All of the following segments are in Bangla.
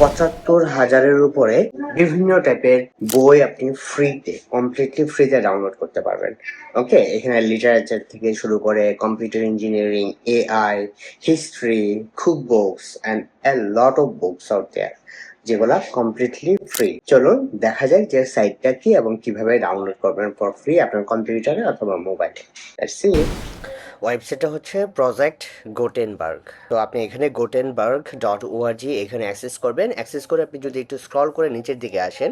পঁচাত্তর হাজারের উপরে বিভিন্ন টাইপের বই আপনি ফ্রিতে কমপ্লিটলি ফ্রিতে ডাউনলোড করতে পারবেন। ওকে এখানে লিটারেচার থেকে শুরু করে কম্পিউটার ইঞ্জিনিয়ারিং এআই হিস্ট্রি খুব books and a lot of books out there যেগুলা কমপ্লিটলি ফ্রি চলুন দেখা যাক যে সাইটটা কি এবং কীভাবে ডাউনলোড করবেন ফর ফ্রি আপনার কম্পিউটারে অথবা মোবাইলে সি ওয়েবসাইটটা হচ্ছে প্রজেক্ট গোটেনবার্গ তো আপনি এখানে গোটেনবার্গ ডট ওআরজি এখানে অ্যাক্সেস করবেন। অ্যাক্সেস করে আপনি যদি একটু স্ক্রল করে নিচের দিকে আসেন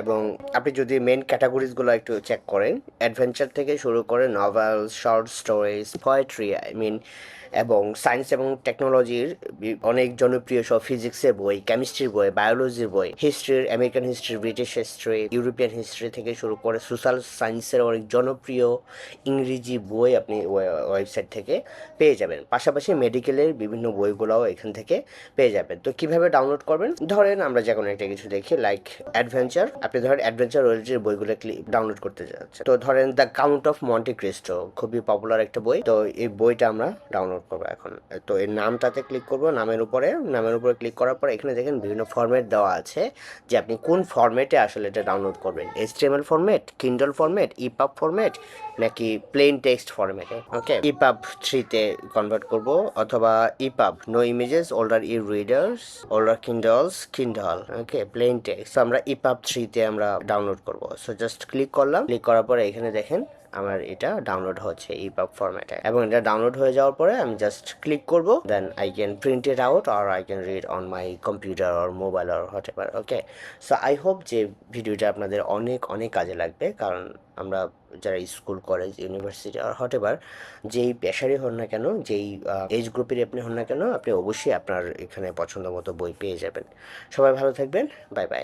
এবং আপনি যদি মেন ক্যাটাগরিজগুলো একটু চেক করেন অ্যাডভেঞ্চার থেকে শুরু করে novel short stories poetry I mean এবং সায়েন্স এবং টেকনোলজির অনেক জনপ্রিয় সব ফিজিক্সের বই কেমিস্ট্রির বই বায়োলজির বই হিস্ট্রির American history British history European history থেকে শুরু করে সোশ্যাল সায়েন্সের অনেক জনপ্রিয় ইংরেজি বই আপনি ওয়েবসাইট থেকে পেয়ে যাবেন। পাশাপাশি মেডিকেলের বিভিন্ন বইগুলোও এখান থেকে পেয়ে যাবেন। তো কীভাবে ডাউনলোড করবেন? ধরেন আমরা যে কোনো একটা কিছু দেখি লাইক অ্যাডভেঞ্চার আপনি ধরেন অ্যাডভেঞ্চার ওয়েলজির বইগুলো ডাউনলোড করতে যাচ্ছেন। তো ধরেন the Count of Monte Cristo খুবই পপুলার একটা বই। তো এই বইটা আমরা ডাউনলোড করব এখন। তো এর নামটাতে ক্লিক করব, নামের উপরে নামের উপরে ক্লিক করার পর এখানে দেখেন বিভিন্ন ফরম্যাট দেওয়া আছে, যে আপনি কোন ফরম্যাটে আসলে এটা ডাউনলোড করবেন। HTML format Kindle format EPUB format নাকি প্লেন টেক্সট ফরম্যাটে ওকে ইপাব থ্রিতে কনভার্ট করব, অথবা EPUB no images older e readers older Kindles Kindle okay plain text আমরা ইপাব থ্রিতে আমরা ডাউনলোড করব। সো জাস্ট ক্লিক করলাম ক্লিক করার পরে এখানে দেখেন আমার এটা ডাউনলোড হচ্ছে ইপাব ফরম্যাটে এবং এটা ডাউনলোড হয়ে যাওয়ার পরে আমি জাস্ট ক্লিক করব then I can print it out R I can read on my computer or mobile or whatever okay so I hope যে ভিডিওটা আপনাদের অনেক অনেক কাজে লাগবে, কারণ আমরা যারা স্কুল কলেজ ইউনিভার্সিটি আর হোয়াট এভার যেই পেশারই হন না কেন, যেই এজ গ্রুপেরই আপনি হন না কেন, আপনি অবশ্যই আপনার এখানে পছন্দ মতো বই পেয়ে যাবেন। সবাই ভালো থাকবেন বাই বাই